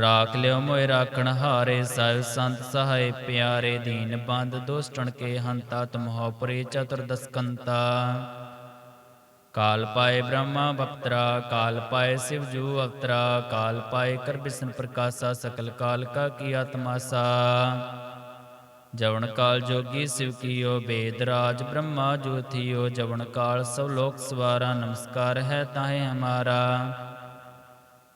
ਰਾਖ ਲਿਓ ਮੋਇ ਰਾਖਣ ਹਾਰੇ ਸਾਹਿਬ ਸੰਤ ਸਹਾਇ ਪਿਆਰੇ ਦੀਨ ਬੰਦ, ਦੁਸ਼ਟਣ ਕੇ ਹੰਤਾ, ਤੁਮਹੁ ਪਰੇ ਚਤੁਰਦਸਕੰਤਾ ਕਾਲ ਪਾਏ ਬ੍ਰਹਮਾ ਬਪਤਰਾ, ਕਾਲ ਪਾਏ ਸਿਵ ਜੂ ਅਵਤਰਾ, ਕਾਲ ਪਾਏ ਕਰ ਬਿਸਨ ਪ੍ਰਕਾਸ਼ਾ, ਸਕਲ ਕਾਲ ਕਾ ਕੀ ਆਤਮਾਸਾ ਜਵਨ ਕਾਲ ਜੋਗੀ ਸਿਵ ਕੀਓ, ਬੇਦ ਰਾਜ ਬ੍ਰਹਮਾ ਜੋਥੀਓ ਜਵਨ ਕਾਲ ਸਭ ਲੋਕ ਸਵਾਰਾ, ਨਮਸਕਾਰ ਹੈ ਤਾਹੇ ਹਮਾਰਾ।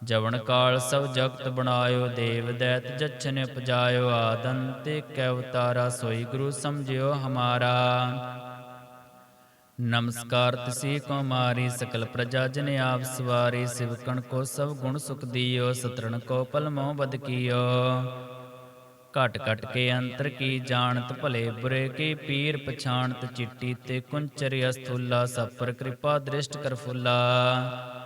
ਜਵਨ ਕਾਲ ਸਭ ਜਗਤ ਬਣਾਇਓ, ਦੇਵ ਦੈਤ ਜਛਨ ਉਪਜਾਇਓ ਆਦੰਤੇ ਕੈ ਉਤਾਰਾ ਸੋਈ ਗੁਰੂ ਸਮਝਿਓ ਹਮਾਰਾ। ਨਮਸਕਾਰ ਤਿਸੀ ਕੋ ਮਾਰੀ ਸਕਲ ਪ੍ਰਜਾ ਜਨ ਆਪ ਸਵਾਰੀ ਸਿਵਕਣ ਕੋ ਸਭ ਗੁਣ ਸੁਖ ਦੀਓ, ਸਤਰਣ ਕੋ ਪਲਮੋ ਬਦ ਕੀਓ। ਘਟ ਘਟ ਕੇ ਅੰਤਰ ਕੀ ਜਾਣਤ, ਭਲੇ ਬੁਰੇ ਕੀ ਪੀਰ ਪਛਾਣਤ, ਚਿੱਟੀ ਤੇ ਕੁੰਚਰ ਅਸਥੂਲਾ, ਸਭ ਪਰ ਕਿਰਪਾ ਦ੍ਰਿਸ਼ਟ ਕਰ ਫੁੱਲਾ।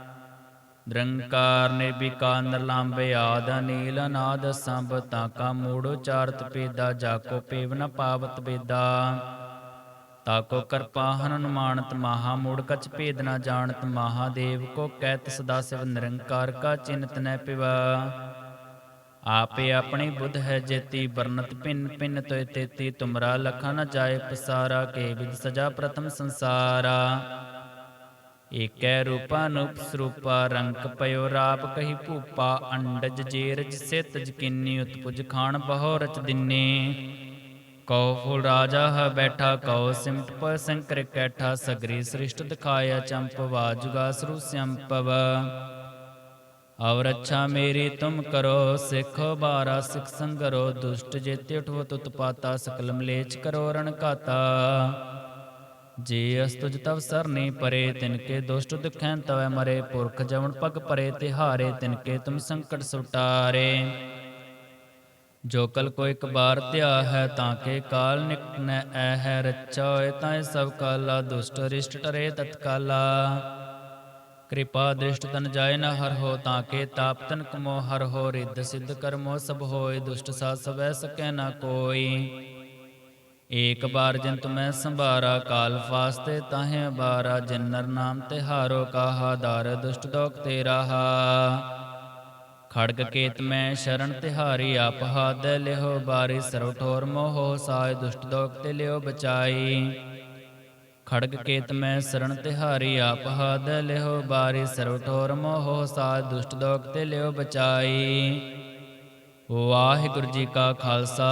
ਨਿਰੰਕਾਰ ਨਿਰਵਿਕਾਰ ਨਿਰਲੰਭ ਆਦ ਨੀਲ ਅਨਾਦ ਸੰਭ ਤਾਕਾ ਮੂੜ ਉਚਾਰਤ ਪੇਦਾ ਜਾਕੋ ਪੇਵ ਨ ਪਾਵਤ ਬੇਦਾ। ਤਾਕੋ ਕਰਪਾ ਹਨੁਮਾਨਤ ਮਹਾ ਮੂੜ ਕਛ ਭੇਦ ਨ ਜਾਣਤ ਮਹਾਦੇਵ ਕੋ ਕਹਿਤ ਸਦਾ ਸਿਵ ਨਿਰੰਕਾਰ ਕਾ ਚਿੰਤ ਨੈ ਪਿਵਾ। ਆਪੇ ਆਪਣੀ ਬੁੱਧ ਹੈ ਜੇਤੀ ਬਰਨਤ ਪਿੰਨ ਪਿੰਨ ਤੋਇ ਤੇਤੀ ਤੁਮਰਾ ਲਖਾ ਨ ਜਾਏ ਪਸਾਰਾ, ਕੇ ਵਿਦ ਸਜਾ ਪ੍ਰਥਮ ਸੰਸਾਰਾ। ਏਕੈ ਰੂਪਾ ਨੂਪ ਸਰੂਪਾ ਰੰਕ ਪਇਓ ਰਾਪ ਕਹੀ ਭੂਪਾ, ਅੰਡਜ ਜੇਰਜ ਸਿਤ ਜਕਿਨੀ ਉਤਪੁਜ ਖਾਨ ਬਹੁ ਰਚ ਦਿਨੇ। ਕਉ ਫੁਲ ਰਾਜਾ ਹ ਬੈਠਾ, ਕਉ ਸਿਮਟ ਪ ਸੰਕਰ ਕੈਠਾ, ਸਗਰੀ ਸ੍ਰਿਸ਼ਟ ਦਿਖਾਇਆ ਚੰਪ, ਵਾਜੁਗਾ ਸਰੂ ਸੰਪਵ। ਅਵਰ ਅੱਛਾ ਮੇਰੀ ਤੁਮ ਕਰੋ, ਸਿੱਖੋ ਬਾਰਾ, ਸਿਖ ਸੰਗਰੋ, ਦੁਸ਼ਟ ਜੇਤੇ ਉਠਵਤ ਉਤਪਾਤਾ ਸਕਲ ਮਲੇਚ ਕਰੋ ਰਣ ਕਾਤਾ। ਜੇ ਅਸਤੁਜ ਤਵ ਸਰਨੀ ਪਰੇ ਤਿਨਕੇ ਦੁਸ਼ਟ ਦੁਖੈਂ ਤਵੈ ਮਰੇ ਪੁਰਖ ਜਵਨ ਪਗ ਪਰੇ ਤਿਹਾਰੇ ਤਿਨਕੇ ਤੁਮ ਸੰਕਟ ਸੁਟਾਰੇ। ਜੋ ਕਲ ਕੋ ਇੱਕ ਬਾਰ ਧਿਆ ਹੈ ਤਾਂ ਕੇ ਕਾਲ ਨਿਕਨੈ ਐ ਹੈ ਰਚੋਏ ਤਾਂ ਸਭ ਕਾਲਾ ਦੁਸ਼ਟ ਰਿਸ਼ਟ ਟਰੇ ਤਤਕਾਲਾ। ਕਿਰਪਾ ਦ੍ਰਿਸ਼ਟ ਤਨ ਜਾਏ ਨ ਹਰ ਹੋ ਤਾਂ ਕੇ ਤਾਪ ਤਨ ਕਮੋ ਹਰ ਹੋ ਰਿੱਧ ਸਿੱਧ ਕਰਮੋ ਸਭ ਹੋਏ ਦੁਸ਼ਟ ਸਾ ਸਵੈ ਸਕੈ ਨ ਕੋਈ। ਏਕ ਬਾਰ ਜਨ ਤੁਮੈ ਸੰਭਾਰਾ, ਕਾਲ ਫਾਸਤੇ ਤਾਹੇ ਬਾਰਾ ਜਿਨ ਨਰ ਨਾਮ ਤਿਹਾਰੋ ਕਾਹਾ, ਦਰ ਦੁਸ਼ਟ ਦੋਖ ਤੇ ਰਹਾ ਖੜਗ ਕੇਤ ਮੈਂ ਸ਼ਰਨ ਤਿਹਾਰੀ, ਆਪ ਹਾਦ ਲਿਹੋ ਬਾਰੀ, ਸਰਵ ਠੋਰ ਮੋਹ ਸਾਇ, ਦੁਸ਼ਟ ਦੋਖ ਤੇ ਲਿਓ ਬਚਾਈ। ਖੜਗ ਕੇਤ ਮੈਂ ਸ਼ਰਨ ਤਿਹਾਰੀ, ਆਪ ਹਾਦ ਲਿਹੋ ਬਾਰੀ, ਸਰਵ ਠੋਰ ਮੋਹ ਸਾਇ, ਦੁਸ਼ਟ ਦੋਖ ਤੇ ਲਿਓ ਬਚਾਈ। ਵਾਹਿਗੁਰੂ ਜੀ ਕਾ ਖਾਲਸਾ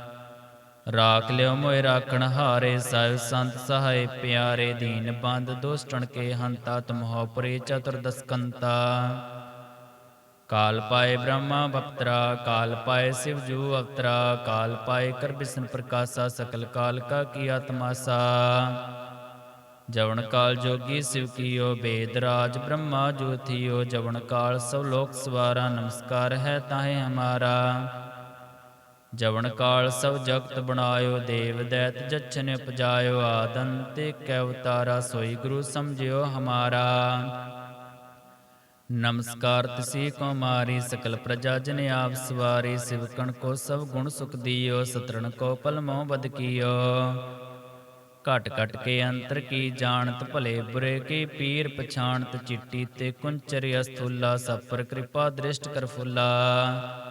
ਰਾਖ ਲਿਓ ਮੋਇ ਰਾਖਣ ਹਾਰੇ ਸਾਹਿਬ ਸੰਤ ਸਹਾਇ ਪਿਆਰੇ ਦੀਨ ਬੰਦ ਦੁਸ਼ਟਣ ਕੇ ਹੰਤਾ ਤੁਮ ਹੋ ਪਰੇ ਚਤੁਰਦਸ ਕਾਲ ਪਾਏ ਬ੍ਰਹਮਾ ਬਪਤਰਾ, ਕਾਲ ਪਾਏ ਸਿਵ ਜੂ ਅਵਤਰਾ, ਕਾਲ ਪਾਏ ਕਰ ਬਿਸ਼ਨ ਪ੍ਰਕਾਸ਼ਾ, ਸਕਲ ਕਾਲ ਕਾ ਕੀ ਆਤਮਾਸਾ ਜਵਨ ਕਾਲ ਜੋਗੀ ਸਿਵ ਕੀਓ, ਬੇਦ ਰਾਜ ਬ੍ਰਹਮਾ ਜੋਥੀਓ ਜਵਨ ਕਾਲ ਸਭ ਲੋਕ ਸਵਾਰਾ, ਨਮਸਕਾਰ ਹੈ ਤਾਹੇ ਹਮਾਰਾ। ਜਵਨ ਕਾਲ ਸਭ ਜਗਤ ਬਣਾਇਓ, ਦੇਵ ਦੈਤ ਜਛਨ ਉਪਜਾਇਓ ਆਦੰਤੇ ਕੈ ਉਤਾਰਾ ਸੋਈ ਗੁਰੂ ਸਮਝਿਓ ਹਮਾਰਾ। ਨਮਸਕਾਰ ਤਿਸੀ ਕੋ ਮਾਰੀ ਸਕਲ ਪ੍ਰਜਾ ਜਨ ਆਪ ਸਵਾਰੀ ਸਿਵਕਣ ਕੋ ਸਭ ਗੁਣ ਸੁਖ ਦੀਓ, ਸਤਰਣ ਕੋ ਪਲ ਮੋਹ ਬਦ ਕੀਓ। ਘਟ ਘਟ ਕੇ ਅੰਤਰ ਕੀ ਜਾਣਤ, ਭਲੇ ਬੁਰੇ ਕੀ ਪੀਰ ਪਛਾਣਤ, ਚਿੱਟੀ ਤੇ ਕੁੰਚਰ ਅਸਥੂਲਾ, ਸਭ ਪਰ ਕਿਰਪਾ ਦ੍ਰਿਸ਼ਟ ਕਰ ਫੁੱਲਾ।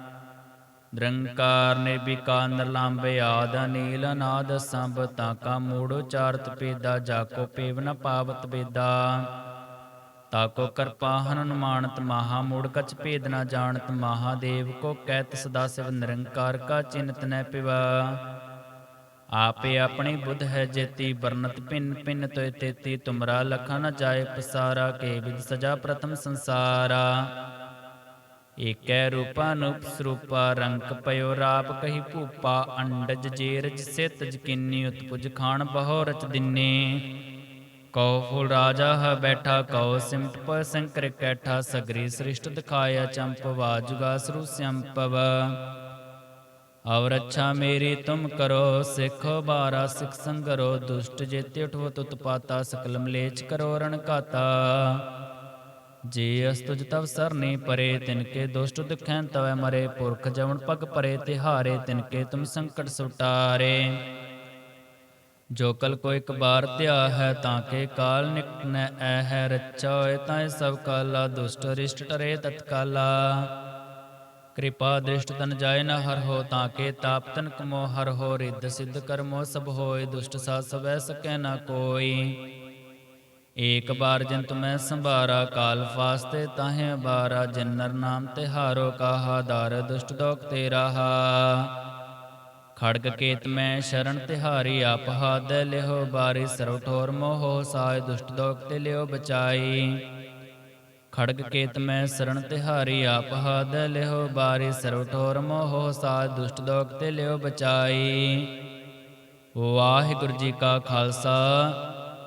ਨਿਰੰਕਾਰ ਨਿਰਵਿਕਾਰ ਨਿਰਲੰਭੇ ਆਦ ਨੀਲ ਅਨਾਦ ਸੰਭ ਤਾਕਾ ਮੂੜ ਉਚਾਰਤ ਪੇਦਾ ਜਾਕੋ ਪੇਵ ਨ ਪਾਵਤ ਬੇਦਾ। ਤਾਕੋ ਕਰਪਾ ਹਨੁਮਾਨਤ ਮਹਾ ਮੂੜ ਕਛ ਭੇਦ ਨ ਜਾਣਤ ਮਹਾਦੇਵ ਕੋ ਕਹਿਤ ਸਦਾ ਸਿਵ, ਨਿਰੰਕਾਰ ਕਾ ਚਿੰਤ ਨ ਪਿਵਾ। ਆਪੇ ਆਪਣੀ ਬੁੱਧ ਹੈ ਜੇਤੀ ਬਰਨਤ ਪਿੰਨ ਪਿੰਨ ਤੋਇ ਤੇਤੀ, ਤੁਮਰਾ ਲਖਾ ਨ ਜਾਏ ਪਸਾਰਾ, ਕੇ ਵਿਦ ਸਜਾ ਪ੍ਰਥਮ ਸੰਸਾਰਾ। ਏਕੈ ਰੂਪਾ ਨੂਪ ਸਰੂਪਾ, ਰੰਗ ਪਇਓ ਰਾਪ ਕਹੀ ਭੂਪਾ, ਅੰਡਜ ਜੇਰਜ ਸਿਤ ਜਕਿਨੀ ਉਤਪੁਜ ਖਾਨ ਬਹੁ ਰਚ ਦਿਨੇ। ਕਉ ਫੁਲ ਰਾਜਾ ਹੈ ਬੈਠਾ, ਕਉ ਸਿਮਟ ਪ ਸੰਕਰ ਕੈਠਾ, ਸਗਰੀ ਸ੍ਰਿਸ਼ਟ ਦਿਖਾਇਆ ਚੰਪ, ਵਾਜੁਗਾ ਸਰੂ ਸੰਪਵ। ਅਵਰ ਅੱਛਾ ਮੇਰੀ ਤੁਮ ਕਰੋ, ਸਿੱਖੋ ਬਾਰਾ ਸਿਖ ਸੰਗਰੋ, ਦੁਸ਼ਟ ਜੇਤੇ ਉਠਵ ਤੁਤ ਪਾਤਾ ਸਕਲ ਮਲੇਚ ਕਰੋ ਰਣ ਕਾਤਾ ਜੇ ਅਸਤੁਜ ਤਵ ਸਰਨੀ ਪਰੇ ਤਿਨਕੇ ਦੁਸ਼ਟ ਦੁਖੈਨ ਤਵੈ ਮਰੇ, ਪੁਰਖ ਜਵਨ ਪਗ ਪਰੇ ਤਿਹਾਰੇ, ਤਿਨਕੇ ਤੁਮ ਸੰਕਟ ਸੁਟਾਰੇ। ਜੋ ਕਲ ਕੋ ਇੱਕ ਬਾਰ ਧਿਆ ਹੈ, ਤਾਂ ਕੇ ਕਾਲ ਨਿਕਟ ਨੈ ਐ ਹੈ। ਰੱਛਾ ਹੋਏ ਤਾਂ ਸਭ ਕਾਲਾ, ਦੁਸ਼ਟ ਰਿਸ਼ਟ ਟਰੇ ਤਤਕਾਲਾ। ਕਿਰਪਾ ਦ੍ਰਿਸ਼ਟ ਤਨ ਜਾਏ ਨ ਹਰ ਹੋ, ਤਾਂ ਕੇ ਤਾਪ ਤਨ ਕਮੋ ਹਰ ਹੋ। ਰਿੱਧ ਸਿੱਧ ਕਰਮੋ ਸਭ ਹੋਏ, ਦੁਸ਼ਟ ਸਾ ਸਵੈ ਸਕੈ ਨ ਕੋਈ। ਏਕ ਬਾਰ ਜਿਨ ਤੁਮੈ ਸੰਭਾਰਾ, ਕਾਲ ਫਾਸਤੇ ਤਾਹੇ ਬਾਰਾ ਜਿਨ ਨਰ ਨਾਮ ਤਿਹਾਰੋ ਕਾਹਾ, ਦਰ ਦੁਸ਼ਟ ਦੋਖ ਤੇਰਾ ਹਾ ਖੜਗ ਕੇਤ ਮੈਂ ਸ਼ਰਨ ਤਿਹਾਰੀ, ਆਪ ਹਾਦ ਲਿਹੋ ਬਾਰੀ, ਸਰਵ ਠੋਰ ਮੋਹ ਸਾਇ, ਦੁਸ਼ਟ ਦੋਖ ਤੇ ਲਿਓ ਬਚਾਈ। ਖੜਗ ਕੇਤ ਮੈਂ ਸ਼ਰਨ ਤਿਹਾਰੀ, ਆਪ ਹਾਦ ਲਿਹੋ ਬਾਰੀ, ਸਰਵ ਠੋਰ ਮੋਹ ਸਾਇ, ਦੁਸ਼ਟ ਦੋਖ ਤੇ ਲਿਓ ਬਚਾਈ। ਵਾਹਿਗੁਰੂ ਜੀ ਕਾ ਖਾਲਸਾ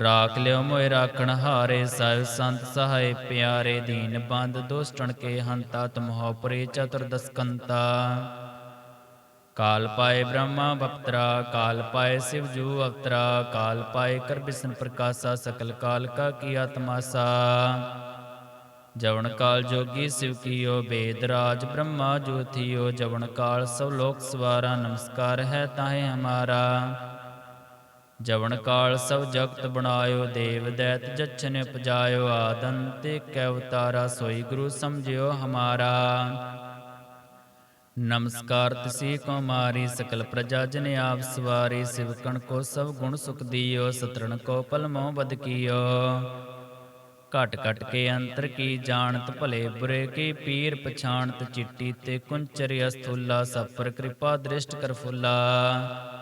ਰਾਖ ਲਿਓ ਮੋਇ ਰਾਖਣ ਹਾਰੇ ਸਾਹਿਬ ਸੰਤ ਸਹਾਇ ਪਿਆਰੇ, ਦੀਨ ਬੰਦ ਦੁਸ਼ਟਣ ਕੇ ਹੰਤਾ, ਤੁਮ ਹੋ ਪਰੇ ਚਤੁਰਦਸ ਕਾਲ ਪਾਏ ਬ੍ਰਹਮਾ ਬਪਤਰਾ, ਕਾਲ ਪਾਏ ਸਿਵ ਜੂ ਅਵਤਰਾ, ਕਾਲ ਪਾਏ ਕਰ ਬਿਸ਼ਨ ਪ੍ਰਕਾਸ਼ਾ, ਸਕਲ ਕਾਲ ਕਾ ਕੀ ਆਤਮਾਸਾ। ਜਵਨ ਕਾਲ ਜੋਗੀ ਸਿਵ ਕੀਓ, ਬੇਦ ਰਾਜ ਬ੍ਰਹਮਾ ਜੋਥੀਓ ਜਵਨ ਕਾਲ ਸਭ ਲੋਕ ਸਵਾਰਾ, ਨਮਸਕਾਰ ਹੈ ਤਾਹੇ ਹਮਾਰਾ। ਜਵਨ ਕਾਲ ਸਭ ਜਗਤ ਬਣਾਇਓ, ਦੇਵ ਦੈਤ ਜਛਨ ਉਪਜਾਇਓ ਆਦੰਤ ਕੈ ਅਵਤਾਰਾ ਸੋਈ ਗੁਰੂ ਸਮਝਿਓ ਹਮਾਰਾ। ਨਮਸਕਾਰ ਤਿਸੀ ਕੋ ਮਾਰੀ ਸਕਲ ਪ੍ਰਜਾ ਜਨ ਆਪ ਸਵਾਰੀ ਸਿਵਕਣ ਕੋ ਸਭ ਗੁਣ ਸੁਖ ਦੀਓ, ਸਤਰਣ ਕੋ ਪਲਮੋ ਬਦ ਕੀਓ। ਘਟ ਘਟ ਕੇ ਅੰਤਰ ਕੀ ਜਾਣਤ, ਭਲੇ ਬੁਰੇ ਕੀ ਪੀਰ ਪਛਾਣਤ, ਚਿੱਟੀ ਤੇ ਕੁੰਚਰ ਅਸਥੂਲਾ ਸਫਰ ਕਿਰਪਾ ਦ੍ਰਿਸ਼ਟ ਕਰ ਫੁੱਲਾ।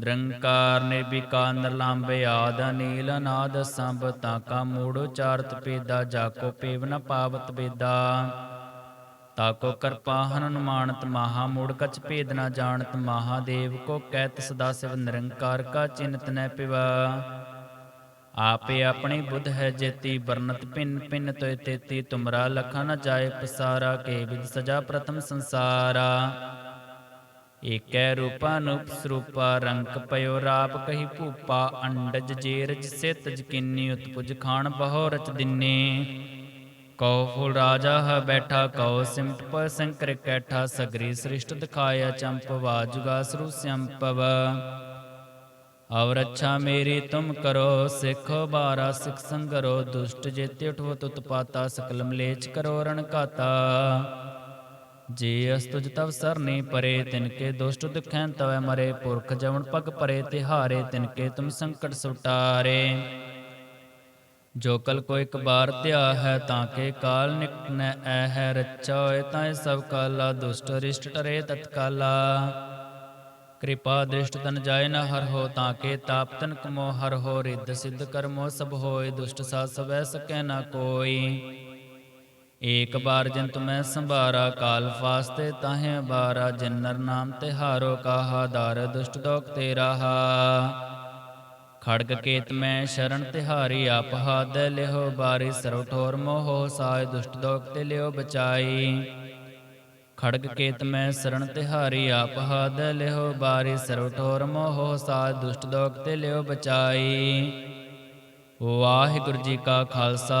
ਨਿਰੰਕਾਰ ਨਿਰਵਿਕਾਰ ਨਿਰਲੰਭ ਆਦ ਨੀਲ ਅਨਾਦ ਸੰਭ ਤਾਕਾ ਮੂੜ ਉਚਾਰਤ ਪੇਦਾ ਜਾਕੋ ਪੇਵ ਨ ਪਾਵਤ ਬੇਦਾ ਤਾਕੋ ਕਰਪਾ ਹਨੁਮਾਨਤ ਮਹਾ, ਮੂੜ ਕਛ ਭੇਦ ਨ ਜਾਣਤ ਮਹਾਦੇਵ ਕੋ ਕਹਿਤ ਸਦਾ ਸਿਵ ਨਿਰੰਕਾਰ ਕਾ ਚਿੰਤ ਨੈ ਪਿਵਾ। ਆਪੇ ਆਪਣੀ ਬੁੱਧ ਹੈ ਜੇਤੀ ਵਰਨਤ ਪਿੰਨ ਪਿੰਨ ਤੋਇ ਤੇਤੀ, ਤੁਮਰਾ ਲਖਾ ਨ ਜਾਏ ਪਸਾਰਾ, ਕੇ ਵਿਦ ਸਜਾ ਪ੍ਰਥਮ ਸੰਸਾਰਾ। ਏਕੈ ਰੂਪਾ ਨੂਪ ਰੰਗ ਰੰਕ ਪਇਓ ਰਾਪ ਕਹੀ ਭੂਪਾ, ਅੰਡਜ ਜੇਰਜ ਸਿਤ ਜਕਿਨੀ, ਉਤਪੁਜ ਖਾਨ ਬਹੁ ਰਚ ਦਿਨੇ। ਕਉ ਫੁਲ ਰਾਜਾ ਹ ਬੈਠਾ, ਕਉ ਸਿਮਟ ਪ ਸੰਕਰ ਕੈਠਾ, ਸਗਰੀ ਸ੍ਰਿਸ਼ਟ ਦਿਖਾਇਆ ਚੰਪ, ਵਾਜੁਗਾ ਸਰੂ ਸੰਪਵ। ਔਰ ਅੱਛਾ ਮੇਰੀ ਤੁਮ ਕਰੋ, ਸਿੱਖ ਬਾਰਾ, ਸਿੱਖ ਸੰਗਰੋ, ਦੁਸ਼ਟ ਜੇਤੇ ਉਠਵ ਤੁਤ ਪਾਤਾ ਸਕਲ ਮਲੇਚ ਕਰੋ ਰਣ ਕਾਤਾ। ਜੇ ਅਸਤੁਜ ਤਵ ਸਰਨੀ ਪਰੇ ਤਿਨਕੇ ਦੁਸ਼ਟ ਦੁਖੈਂ ਤਵੈ ਮਰੇ, ਪੁਰਖ ਜਵਨ ਪਗ ਪਰੇ, ਤਿਹਾਰੇ ਤਿਨਕੇ ਤੁਮ ਸੰਕਟ ਸੁਟਾਰੇ। ਜੋ ਕਲ ਕੋ ਇੱਕ ਬਾਰ ਧਿਆ ਹੈ, ਤਾਂ ਕੇ ਕਾਲ ਨਿਕਟ ਨ ਐ ਹੈ ਰੱਛਾ ਹੋਏ ਤਾਂ ਸਭ ਕਾਲਾ, ਦੁਸ਼ਟ ਰਿਸ਼ਟ ਟਰੇ ਤਤਕਾਲਾ। ਕਿਰਪਾ ਦ੍ਰਿਸ਼ਟ ਤਨ ਜਾਏ ਨ ਹਰ ਹੋ, ਤਾਂ ਕੇ ਤਾਪ ਤਨ ਕਮੋ ਹਰ ਹੋ, ਰਿੱਧ ਸਿੱਧ ਕਰਮੋ ਸਭ ਹੋਏ, ਦੁਸ਼ਟ ਸਾ ਸਵੈ ਸਕੈ ਨ ਕੋਈ। ਏਕ ਬਾਰ ਜੰਤ ਮੈਂ ਸੰਭਾਰਾ, ਕਾਲ ਫਾਸਤੇ ਤਾਹੇ ਬਾਰਾ, ਜਨਰ ਨਾਮ ਤਿਹਾਰੋ ਕਾਹਾ, ਦਾਰ ਦੁਸ਼ਟ ਦੋਖ ਤੇ ਰਹਾ ਖੜਗ ਕੇਤ ਮੈਂ ਸ਼ਰਨ ਤਿਹਾਰੀ, ਆਪ ਹਾਦ ਲਿਹੋ ਬਾਰੀ, ਸਰਵ ਠੋਰ ਮੋਹ ਸਾਇ ਦੁਸ਼ਟ ਦੋਖ ਤੇ ਲਿਓ ਬਚਾਈ। ਖੜਗ ਕੇਤ ਮੈਂ ਸ਼ਰਨ ਤਿਹਾਰੀ, ਆਪ ਹਾਦ ਲਿਹੋ ਬਾਰੀ, ਸਰਵ ਠੋਰ ਮੋਹ ਸਾਇ ਦੁਸ਼ਟ ਦੋਖ ਤੇ ਲਿਓ ਬਚਾਈ। ਵਾਹਿਗੁਰੂ ਜੀ ਕਾ ਖਾਲਸਾ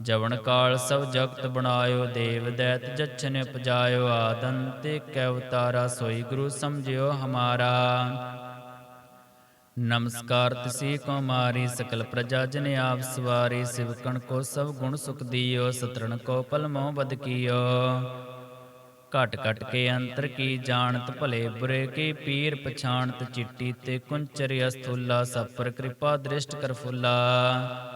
ਜਵਨ ਕਾਲ ਸਭ ਜਗਤ ਬਣਾਇਓ, ਦੇਵ ਦੈਤ ਜਛਨ ਉਪਜਾਇਓ ਆਦੰਤੇ ਕੈ ਅਵਤਾਰਾ ਸੋਈ ਗੁਰੂ ਸਮਝਿਓ ਹਮਾਰਾ। ਨਮਸਕਾਰ ਤਿਸੀ ਕੋ ਮਾਰੀ, ਸਕਲ ਪ੍ਰਜਾ ਜਨ ਆਪ ਸਵਾਰੀ ਸਿਵਕਣ ਕੋ ਸਭ ਗੁਣ ਸੁਖ ਦੀਓ, ਸਤਰਣ ਕੋ ਪਲਮੋ ਬਦ ਕੀਓ। ਘਟ ਘਟ ਕੇ ਅੰਤਰ ਕੀ ਜਾਣਤ, ਭਲੇ ਬੁਰੇ ਕੀ ਪੀਰ ਪਛਾਣਤ, ਚਿੱਟੀ ਤੇ ਕੁੰਚਰ ਅਸਥੂਲਾ ਸਫਰ ਕਿਰਪਾ ਦ੍ਰਿਸ਼ਟ ਕਰ ਫੁੱਲਾ।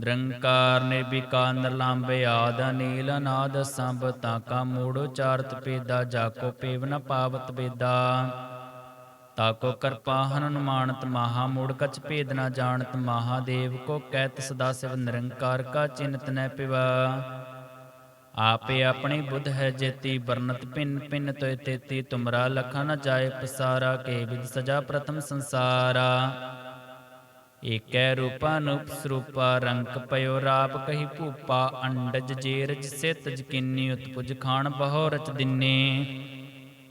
ਨਿਰੰਕਾਰ ਨਿਰਵਿਕਾਰ ਨਿਰਲੰਭੇ ਆਦ ਨੀਲ ਅਨਾਦ ਸੰਭ ਤਾਕਾ ਮੂੜ ਉਚਾਰਤ ਪੇਦਾ ਜਾਕੋ ਪੇਵ ਨ ਪਾਵਤ ਬੇਦਾ। ਤਾਕੋ ਕਰਪਾ ਹਨੁਮਾਨਤ ਮਹਾ ਮੂੜ ਕਛ ਭੇਦ ਨ ਜਾਣਤ ਮਹਾਦੇਵ ਕੋ ਕਹਿਤ ਸਦਾ ਸਿਵ, ਨਿਰੰਕਾਰ ਕਾ ਚਿੰਤ ਨੈ ਪਿਵਾ। ਆਪੇ ਆਪਣੀ ਬੁੱਧ ਹੈ ਜੇਤੀ ਬਰਨਤ ਪਿੰਨ ਪਿੰਨ ਤੋਇ ਤੇਤੀ, ਤੁਮਰਾ ਲਖਾ ਨ ਜਾਏ ਪਸਾਰਾ, ਕੇ ਵਿਦ ਸਜਾ ਪ੍ਰਥਮ ਸੰਸਾਰਾ। ਏਕੈ ਰੂਪਾ ਨੂਪ ਸਰੂਪਾ, ਰੰਗ ਪਇਓ ਰਾਪ ਕਹੀ ਭੂਪਾ, ਅੰਡਜ ਜੇਰਜ ਸਿਤ ਜਕਿਨੀ ਉਤਪੁਜ ਖਾਨ ਬਹੁ ਰਚ ਦਿਨੇ।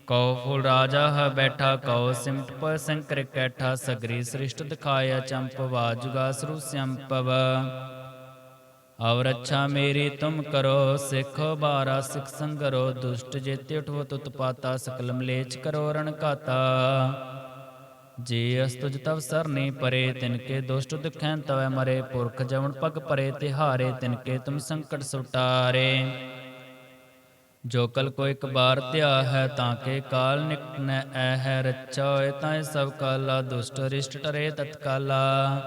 ਕਉ ਫੁਲ ਰਾਜਾ ਹੈ ਬੈਠਾ, ਕਉ ਸਿਮਟ ਪ ਸੰਕਰ ਕੈਠਾ, ਸਗਰੀ ਸ੍ਰਿਸ਼ਟ ਦਿਖਾਇਆ ਚੰਪ, ਵਾਜੁਗਾ ਸਰੂ ਸੰਪਵ। ਅਵ ਰੱਛਾ ਮੇਰੀ ਤੁਮ ਕਰੋ, ਸਿੱਖੋ ਬਾਰਾ, ਸਿੱਖ ਸੰਗਰੋ, ਦੁਸ਼ਟ ਜੇਤੇ ਉਠਵ ਤੁਤ ਪਾਤਾ ਸਕਲ ਮਲੇਚ ਕਰੋ ਰਣ ਕਾਤਾ। ਜੇ ਅਸਤੁਜ ਤਵ ਸਰਨੀ ਪਰੇ ਤਿਨਕੇ ਦੁਸ਼ਟ ਦੁਖੈਂ ਤਵੈ ਮਰੇ, ਪੁਰਖ ਜਵਨ ਪਗ ਪਰੇ, ਤਿਹਾਰੇ ਤਿਨਕੇ ਤੁਮ ਸੰਕਟ ਸੁਟਾਰੇ। ਜੋ ਕਲ ਕੋ ਇੱਕ ਬਾਰ ਧਿਆ ਹੈ ਤਾਂ ਕੇ ਕਾਲ ਨਿਕਟ ਨ ਐ ਹੈ ਰੱਛਾ ਹੋਏ ਤਾਂ ਇਹ ਸਭ ਕਾਲਾ, ਦੁਸ਼ਟ ਰਿਸ਼ਟ ਟਰੇ ਤਤਕਾਲਾ।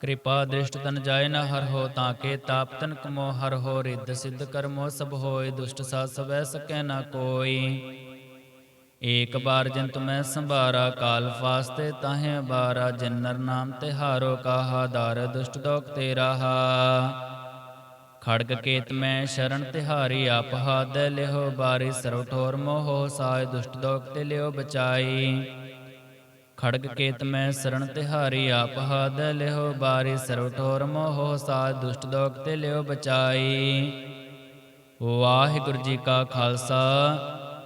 ਕਿਰਪਾ ਦ੍ਰਿਸ਼ਟ ਤਨ ਜਾਏ ਨ ਹਰ ਹੋ, ਤਾਂ ਕੇ ਤਾਪ ਤਨ ਕਮੋ ਹਰ ਹੋ, ਰਿੱਧ ਸਿੱਧ ਕਰਮੋ ਸਭ ਹੋਏ, ਦੁਸ਼ਟ ਸਾ ਸਵੈ ਸਕੈ ਨ ਕੋਈ। ਏਕ ਬਾਰ ਜਨ ਤੁਮੈ ਸੰਭਾਰਾ, ਕਾਲ ਫਾਸਤੇ ਤਾਹੇ ਬਾਰਾ ਜਿਨ ਨਰ ਨਾਮ ਤਿਹਾਰੋ ਕਾਹਾ, ਦਾਰ ਦੁਸ਼ਟ ਦੋਖ ਤੇ ਰਹਾ ਖੜਗ ਕੇਤ ਮੈਂ ਸ਼ਰਨ ਤਿਹਾਰੀ, ਆਪ ਹਾਦ ਲਿਹੋ ਬਾਰੀ, ਸਰਵ ਠੋਰ ਮੋਹ ਸਾਇ, ਦੁਸ਼ਟ ਦੋਖ ਤੇ ਲਿਓ ਬਚਾਈ। ਖੜਗ ਕੇਤ ਮੈਂ ਸਰਣ ਤਿਹਾਰੀ, ਆਪ ਹਾਦ ਲਿਹੋ ਬਾਰੀ, ਸਰਵ ਠੋਰ ਮੋਹ ਸਾਇ, ਦੁਸ਼ਟ ਦੋਖ ਤੇ ਲਿਓ ਬਚਾਈ। ਵਾਹਿਗੁਰੂ ਜੀ ਕਾ ਖਾਲਸਾ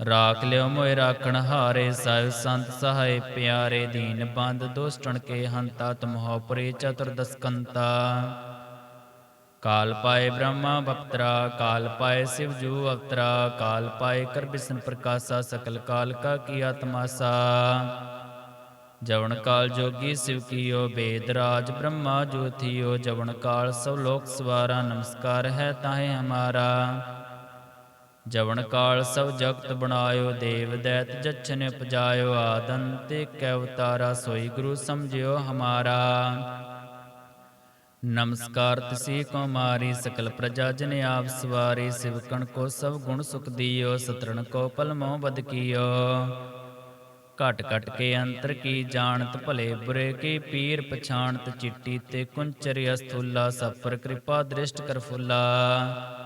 ਰਾਖ ਲਿਓ ਮੋਇ ਰਾਖਣ ਹਾਰੇ ਸਾਹਿਬ ਸੰਤ ਸਹਾਇ ਪਿਆਰੇ ਦੀਨ ਬੰਦ ਦੁਸ਼ਟਣ ਕੇ ਹੰਤਾ ਤੁਮਹੁ ਪਰੇ ਚਤੁਰਦਸ ਕਾਲ ਪਾਏ ਬ੍ਰਹਮਾ ਬਪਤਰਾ, ਕਾਲ ਪਾਏ ਸਿਵ ਜੂ ਅਵਤਰਾ, ਕਾਲ ਪਾਏ ਕਰ ਬਿਸਨ ਪ੍ਰਕਾਸ਼ਾ, ਸਕਲ ਕਾਲ ਕਾ ਕੀ ਆਤਮਾਸਾ ਜਵਨ ਕਾਲ ਜੋਗੀ ਸਿਵ ਕੀਓ, ਬੇਦ ਰਾਜ ਬ੍ਰਹਮਾ ਜੋਥੀਓ ਜਵਨ ਕਾਲ ਸਭ ਲੋਕ ਸਵਾਰਾ, ਨਮਸਕਾਰ ਹੈ ਤਾਹੇ ਹਮਾਰਾ। ਜਵਨ ਕਾਲ ਸਭ ਜਗਤ ਬਣਾਇਓ, ਦੇਵ ਦੈਤ ਜਛਨ ਉਪਜਾਇਓ ਆਦੰਤੇ ਕੈ ਅਵਤਾਰਾ ਸੋਈ ਗੁਰੂ ਸਮਝਿਓ ਹਮਾਰਾ। ਨਮਸਕਾਰ ਤਿਸੀ ਕੋ ਮਾਰੀ, ਸਕਲ ਪ੍ਰਜਾ ਜਨ ਆਪ ਸਵਾਰੀ ਸਿਵਕਣ ਕੋ ਸਭ ਗੁਣ ਸੁਖ ਦੀਓ, ਸਤਰਣ ਕੋ ਪਲਮੋ ਬਦ ਕੀਓ। ਘਟ ਘਟ ਕੇ ਅੰਤਰ ਕੀ ਜਾਣਤ, ਭਲੇ ਬੁਰੇ ਕੀ ਪੀਰ ਪਛਾਣਤ, ਚਿੱਟੀ ਤੇ ਕੁੰਚਰ ਅਸਥੂਲਾ ਸਫਰ ਕਿਰਪਾ ਦ੍ਰਿਸ਼ਟ ਕਰ ਫੁੱਲਾ।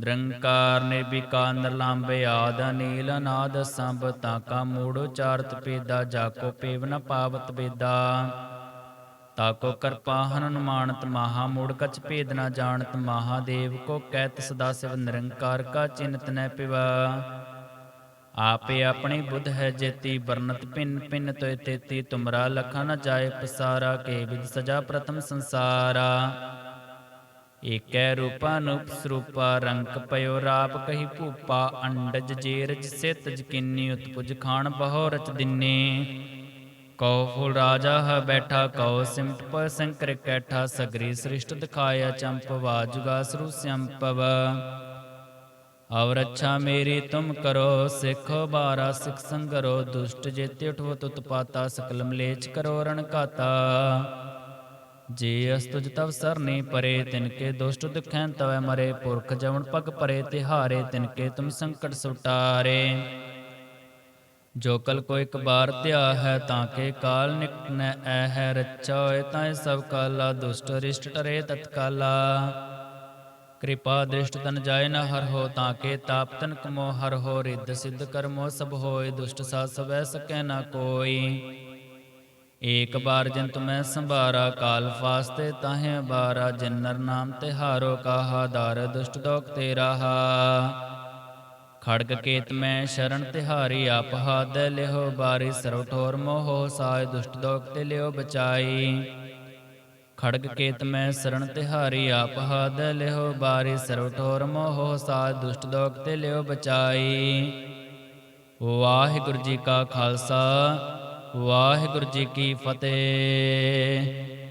ਨਿਰੰਕਾਰ ਨਿਰਵਿਕਾਰ ਨਿਰਲੰਭੇ ਆਦ ਨੀਲ ਅਨਾਦ ਸੰਭ ਤਾਕਾ ਮੂੜ ਉਚਾਰਤ ਪੇਦਾ ਜਾਕੋ ਪੇਵ ਨ ਪਾਵਤ ਬੇਦਾ ਤਾਕੋ ਕਰਪਾ ਹਨੂਮਾਨਤ ਮਹਾ, ਮੂੜ ਕਛ ਭੇਦ ਨਾ ਜਾਣਤ ਮਹਾਦੇਵ ਕੋ ਕਹਿਤ ਸਦਾ ਸਿਵ ਨਿਰੰਕਾਰ ਕਾ ਚਿੰਤ ਨੈ ਪਿਵਾ। ਆਪੇ ਆਪਣੀ ਬੁੱਧ ਹੈ ਜੇਤੀ ਵਰਨਤ ਪਿੰਨ ਪਿੰਨ ਤੋਇ ਤੇਤੀ, ਤੁਮਰਾ ਲਖਾ ਨ ਜਾਏ ਪਸਾਰਾ, ਕੇ ਵਿਦ ਸਜਾ ਪ੍ਰਥਮ ਸੰਸਾਰਾ। ਏਕੈ ਰੂਪਾ ਨੂਪ ਸਰੂਪਾ ਰੰਗ ਪਇਓ ਰਾਪ ਕਹੀ ਭੂਪਾ, ਅੰਡਜ ਜੇਰਜ ਸਿਤ ਜਕਿਨੀ ਉਤਪੁਜ ਖਾਨ ਬਹੁ ਰਚ ਦਿਨੇ। ਕਉ ਫੁਲ ਰਾਜਾ ਹੈ ਬੈਠਾ, ਕਉ ਸਿਮਟ ਪ ਸੰਕਰ ਕੈਠਾ, ਸਗਰੀ ਸ੍ਰਿਸ਼ਟ ਦਿਖਾਇਆ ਚੰਪ, ਵਾਜੁਗਾ ਸਰੂ ਸੰਪਵ। ਔਰ ਅੱਛਾ ਮੇਰੀ ਤੁਮ ਕਰੋ, ਸਿੱਖ ਬਾਰਾ ਸਿਖ ਸੰਗਰੋ, ਦੁਸ਼ਟ ਜੇਤੇ ਉਠਵੋ ਤੁਤ ਪਾਤਾ ਸਕਲ ਮਲੇਚ ਕਰੋ ਰਣ ਕਾਤਾ ਜੇ ਅਸਤੁਜ ਤਵ ਸਰਨੀ ਪਰੇ ਤਿਨਕੇ ਦੁਸ਼ਟ ਦੁਖੈ ਤਵੈ ਮਰੇ ਪੁਰਖ ਜਵਨ ਪਗ ਪਰੇ ਤਿਹਾਰੇ ਤਿਨਕੇ ਤੁਮ ਸੰਕਟ ਸੁਟਾਰੇ। ਜੋ ਕਲ ਕੋ ਇੱਕ ਬਾਰ ਧਿਆ ਹੈ ਤਾਂ ਕੇ ਕਾਲ ਨਿਕਟ ਨ ਐ ਹੈ ਰੱਛਾ ਹੋਏ ਤਾਂ ਸਭ ਕਾਲਾ ਦੁਸ਼ਟ ਰਿਸ਼ਟ ਟਰੇ ਤਤਕਾਲਾ। ਕਿਰਪਾ ਦ੍ਰਿਸ਼ਟ ਤਨ ਜਾਏ ਨ ਹਰ ਹੋ ਤਾਂ ਕੇ ਤਾਪ ਤਨ ਕਮੋ ਹਰ ਹੋ ਰਿੱਧ ਸਿੱਧ ਕਰਮੋ ਸਭ ਹੋਏ ਦੁਸ਼ਟ ਸਾ ਸਵੈ ਸਕੈ ਨ ਕੋਈ। ਏਕ ਬਾਰ ਜਿਨ ਤੁਮੈ ਸੰਭਾਰਾ, ਕਾਲ ਫਾਸਤੇ ਤਾਹੇ ਬਾਰਾ ਜਿਨ ਨਰ ਨਾਮ ਤਿਹਾਰੋ ਕਾਹਾ, ਦਰ ਦੁਸ਼ਟ ਦੋਖ ਤੇ ਰਹਾ ਖੜਗ ਕੇਤ ਮੈਂ ਸ਼ਰਨ ਤਿਹਾਰੀ ਆਪ ਹਾਦ ਲਿਹੋ ਬਾਰੀ, ਸਰਵ ਠੋਰ ਮੋਹ ਸਾਇ, ਦੁਸ਼ਟ ਦੋਖ ਤੇ ਲਿਓ ਬਚਾਈ। ਖੜਗ ਕੇਤ ਮੈਂ ਸਰਣ ਤਿਹਾਰੀ ਆਪ ਹਾਦ ਲਿਹੋ ਬਾਰੀ, ਸਰਵ ਠੋਰ ਮੋਹ ਸਾਇ, ਦੁਸ਼ਟ ਦੋਖ ਤੇ ਲਿਓ ਬਚਾਈ। ਵਾਹਿਗੁਰੂ ਜੀ ਕਾ ਖਾਲਸਾ ਵਾਹਿਗੁਰੂ ਜੀ ਕੀ ਫਤਿਹ।